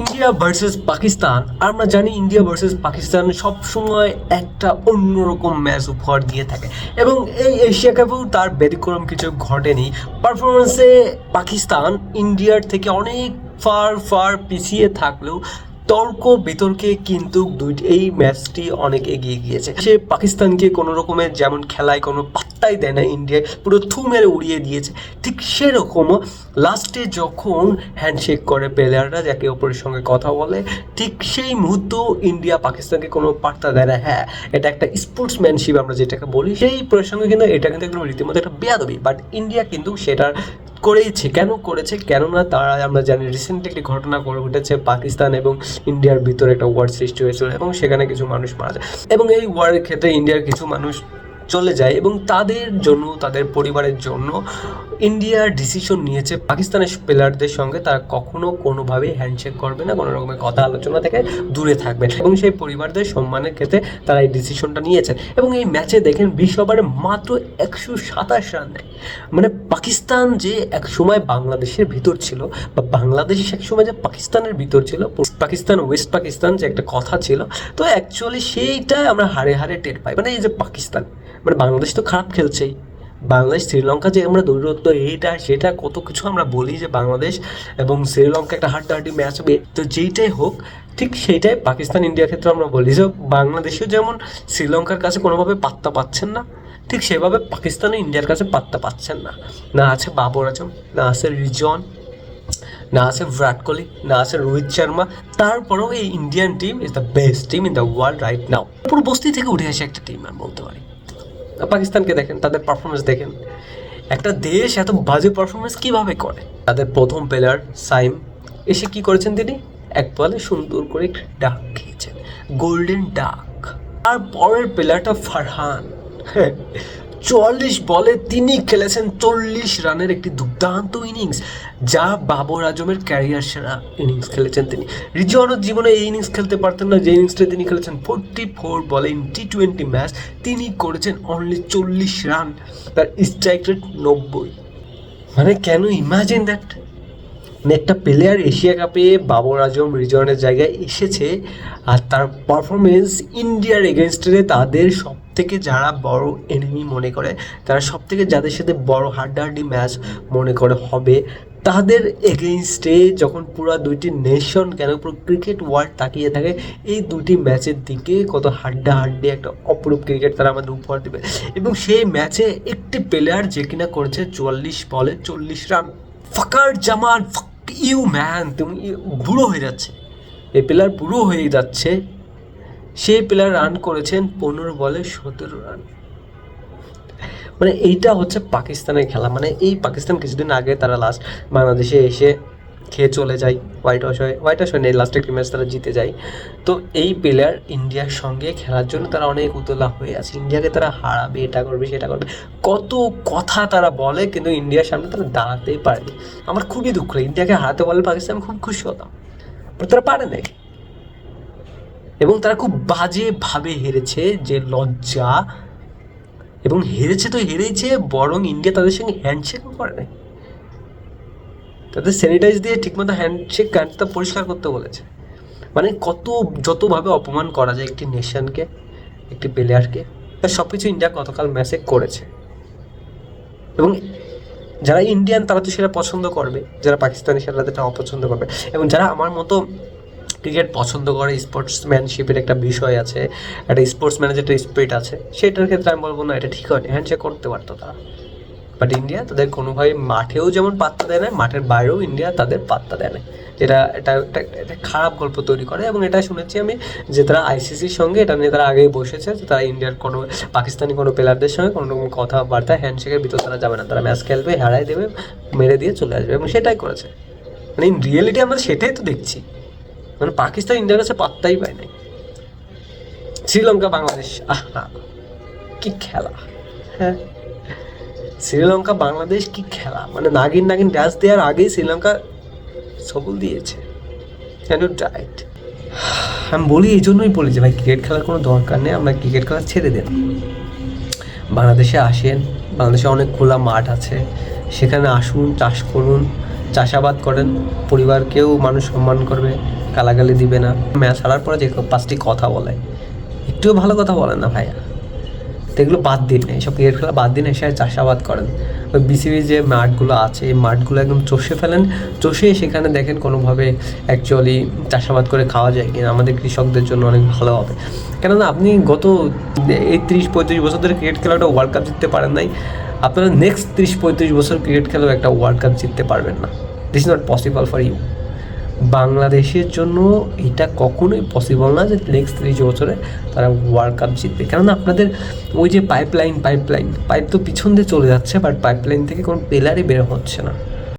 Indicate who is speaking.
Speaker 1: India versus Pakistan, আমরা জানি India versus Pakistan সবসময় একটা অন্যরকম ম্যাচ উপহার দিয়ে থাকে। এবং এই এশিয়া কাপেও তার ব্যতিক্রম কিছু ঘটেনি। পারফরমেন্সে পাকিস্তান ইন্ডিয়ার থেকে অনেক ফার ফার পিছিয়ে থাকলেও তর্ক, বিতর্কে কিন্তু দুইটি এই ম্যাচটি অনেক এগিয়ে গিয়েছে। সে পাকিস্তানকে কোনো রকমের যেমন খেলায় কোনো পাত্তাই দেয় না, ইন্ডিয়ায় পুরো থু মেরে উড়িয়ে দিয়েছে। ঠিক সেরকম লাস্টে যখন হ্যান্ডশেক করে প্লেয়াররা যাকে অপরের সঙ্গে কথা বলে, ঠিক সেই মুহূর্তেও ইন্ডিয়া পাকিস্তানকে কোনো পাত্তা দেয় না। হ্যাঁ এটা একটা স্পোর্টসম্যানশিপ আমরা যেটাকে বলি, সেই প্রসঙ্গে কিন্তু এটা কিন্তু একদম রীতিমতো একটা বেয়াদবি। বাট ইন্ডিয়া কিন্তু সেটার করেইছে? কেন করেছে? কেননা তারা, আমরা জানি রিসেন্টলি একটি ঘটনা করে উঠেছে পাকিস্তান এবং ইন্ডিয়ার ভিতরে একটা ওয়ার সৃষ্টি হয়েছিল এবং সেখানে কিছু মানুষ মারা যায়। এবং এই ওয়ারের ক্ষেত্রে ইন্ডিয়ার কিছু মানুষ চলে যায় এবং তাদের জন্য, তাদের পরিবারের জন্য ইন্ডিয়ার ডিসিশন নিয়েছে পাকিস্তানের প্লেয়ারদের সঙ্গে। তারা কখনো কোনোভাবেই হ্যান্ডশেক করবে না কোনো রকমের কথা আলোচনা থেকে দূরে থাকবে এবং সেই পরিবারদের সম্মানের ক্ষেত্রে তারা এই ডিসিশনটা নিয়েছেন এবং এই ম্যাচে দেখেন, বিশ ওভারে মাত্র একশো সাতাশ রান নেয় মানে পাকিস্তান যে এক সময় বাংলাদেশের ভিতর ছিল, বা বাংলাদেশ এক সময় যে পাকিস্তানের ভিতর ছিল, পাকিস্তান, ওয়েস্ট পাকিস্তান যে একটা কথা ছিল, তো অ্যাকচুয়ালি সেইটা আমরা হারে হারে টের পাই। মানে এই যে পাকিস্তান মানে বাংলাদেশ তো খারাপ খেলছেই। বাংলাদেশ, শ্রীলঙ্কা যে আমরা দৌড়ত্ব এইটা, সেটা কত কিছু আমরা বলি যে বাংলাদেশ এবং শ্রীলঙ্কা একটা হাড্ডাহাড্ডি ম্যাচ হবে। তো যেইটাই হোক, ঠিক সেইটাই পাকিস্তান ইন্ডিয়ার ক্ষেত্রে আমরা বলি যে বাংলাদেশেও যেমন শ্রীলঙ্কার কাছে কোনোভাবে পাত্তা পাচ্ছেন না, ঠিক সেভাবে পাকিস্তানও ইন্ডিয়ার কাছে পাত্তা পাচ্ছেন না। না আছে বাবর আজম, না আছে রিজন, না আছে বিরাট কোহলি, না আছে রোহিত শর্মা, তারপরেও এই Indian team is the best team in the world right now পুরো বস্তি থেকে উঠে আসে একটা টিম আমি বলতে পারি। পাকিস্তানকে দেখেন, তাদের পারফরমেন্স দেখেন। একটা দেশ এত বাজে পারফরমেন্স কীভাবে করে? তাদের প্রথম প্লেয়ার সাইম, এসে কি করেছেন তিনি? এক বলে সুন্দর করে ডাক খেয়েছেন গোল্ডেন ডাক। আর পরের প্লেয়ারটা ফারহান। চুয়াল্লিশ বলে তিনি খেলেছেন চল্লিশ রানের একটি দুর্দান্ত ইনিংস, যা বাবর আজমের ক্যারিয়ার সেরা ইনিংস খেলেছেন তিনি। রিজওয়ানের জীবনে এই ইনিংস খেলতে পারতেন না, যে ইনিংসটা তিনি খেলেছেন ফোরটি ফোর বলে ইন টি টোয়েন্টি ম্যাচ, তিনি করেছেন অনলি চল্লিশ রান, তার স্ট্রাইক রেট নব্বই। মানে কেন ইমাজিন দ্যাট একটা প্লেয়ার এশিয়া কাপে বাবর আজম রিজনের জায়গায় এসেছে। আর তার পারফরমেন্স ইন্ডিয়ার এগেনস্টে তাদের সব থেকে যারা বড় এনিমি মনে করে, তারা সব থেকে যাদের সাথে বড় হাড্ডাহাড্ডি ম্যাচ মনে করে হবে, তাদের এগেনস্টে যখন পুরো দুইটি নেশন কেন পুরো ক্রিকেট ওয়ার্ল্ড তাকিয়ে থাকে, এই দুটি ম্যাচের দিকে কত হাড্ডাহাড্ডি একটা অপরূপ ক্রিকেট তারা আমাদের উপহার দেবে। এবং সেই ম্যাচে একটি প্লেয়ার যে কিনা করেছে চুয়াল্লিশ বলে চল্লিশ run. Fakhar Zaman you man, তুমি বুড়ো হয়ে যাচ্ছে। এই প্লেয়ার বুড়ো হয়ে যাচ্ছে। সেই প্লেয়ার রান করেছেন পনেরো বলে সতেরো রান। মানে এইটা হচ্ছে পাকিস্তানের খেলা। মানে এই পাকিস্তান কিছুদিন আগে তারা লাস্ট বাংলাদেশে এসে খেয়ে চলে যায় হোয়াইট ওয়াশ হয়। হোয়াইট ওয়াশ হয় নেই লাস্ট একটি ম্যাচ তারা জিতে যায়। তো এই প্লেয়ার ইন্ডিয়ার সঙ্গে খেলার জন্য তারা অনেক উতলা হয়ে আছে। ইন্ডিয়াকে তারা হারাবে, এটা করবে, সেটা করবে। কত কথা তারা বলে, কিন্তু ইন্ডিয়ার সামনে তারা দাঁড়াতেই পারেনি। আমার খুবই দুঃখ ইন্ডিয়াকে হারাতে বলে পাকিস্তান খুব খুশি হতাম। তারা পারে নাই। এবং তারা খুব বাজেভাবে হেরেছে যে লজ্জা। এবং হেরেছে তো হেরেছে বরং ইন্ডিয়া তাদের সঙ্গে হ্যান্ডশেকও করে নাই। তাদের স্যানিটাইজ দিয়ে ঠিকমতো হ্যান্ডশেক কার্ডটা পরিষ্কার করতে বলেছে। মানে কত, যতভাবে অপমান করা যায় একটি নেশনকে একটি প্লেয়ারকে সব কিছু ইন্ডিয়া গতকাল ম্যাচে করেছে। এবং যারা ইন্ডিয়ান তারা তো সেটা পছন্দ করবে, যারা পাকিস্তানি, সেটা তাদের অপছন্দ করবে। এবং যারা আমার মতো ক্রিকেট পছন্দ করে স্পোর্টসম্যানশিপের একটা বিষয় আছে, একটা স্পোর্টসম্যানের যে একটা স্পিরিট আছে, সেটার ক্ষেত্রে আমি বলব না, এটা ঠিক হয়নি। হ্যান্ডশেক করতে পারতো তারা। বাট ইন্ডিয়া তাদের কোনোভাবে মাঠেও যেমন পাত্তা দেয় না, মাঠের বাইরেও ইন্ডিয়া তাদের পাত্তা দেয় না। যেটা এটা একটা খারাপ গল্প তৈরি করে এবং এটা শুনেছি আমি যে তারা আইসিসির সঙ্গে এটা নিয়ে তারা আগেই বসেছে যে তারা ইন্ডিয়ার কোনো পাকিস্তানি কোনো প্লেয়ারদের সঙ্গে কোনো রকম কথাবার্তা হ্যান্ডশেকের ভিতর তারা যাবে না। তারা ম্যাচ খেলবে, হারাই দেবে, মেরে দিয়ে চলে আসবে এবং সেটাই করেছে। মানে ইন রিয়েলিটি আমরা সেটাই তো দেখছি। মানে পাকিস্তান ইন্ডিয়ার কাছে পাত্তাই পায় নাই। শ্রীলঙ্কা, বাংলাদেশ, আহা, কি খেলা। হ্যাঁ। শ্রীলঙ্কা, বাংলাদেশ কি খেলা? মানে নাগিন নাগিন ড্যাশ দেওয়ার আগেই শ্রীলঙ্কা সবল দিয়েছে। ডাইট আমি বলি এই জন্যই বলি যে ভাই ক্রিকেট খেলার কোনো দরকার নেই, আমরা ক্রিকেট খেলা ছেড়ে দেন বাংলাদেশে আসেন, বাংলাদেশে অনেক খোলা মাঠ আছে, সেখানে আসুন, চাষ করুন, চাষাবাদ করেন, পরিবারকেও মানুষ সম্মান করবে, গালাগালি দিবে না। ম্যাচ হারার পরে যে পাঁচটি কথা বলে, একটুও ভালো কথা বলেন না ভাইয়া। তো এগুলো বাদ দিন এইসব ক্রিকেট খেলা বাদ দিন এসে চাষাবাদ করেন। ওই বিসিবি যে মাঠগুলো আছে, এই মাঠগুলো একদম চষে ফেলেন। চষে সেখানে দেখেন কোনোভাবে অ্যাকচুয়ালি চাষাবাদ করে খাওয়া যায় কিনা। আমাদের কৃষকদের জন্য অনেক ভালো হবে। কেননা আপনি গত এই তিরিশ পঁয়ত্রিশ বছর ধরে ক্রিকেট খেলাটা ওয়ার্ল্ড কাপ জিততে পারেন নাই। আপনারা নেক্সট তিরিশ পঁয়ত্রিশ বছর ক্রিকেট খেলেও একটা ওয়ার্ল্ড কাপ জিততে পারবেন না। This not possible for you বাংলাদেশের জন্য এটা কখনোই পসিবল না যে নেক্সট ত্রিশ বছরে তারা ওয়ার্ল্ড কাপ জিতবে। কেননা আপনাদের ওই যে পাইপ লাইন পাইপ তো পিছন দিয়ে চলে যাচ্ছে বাট পাইপ লাইন থেকে কোনো পেলারই বের হচ্ছে না।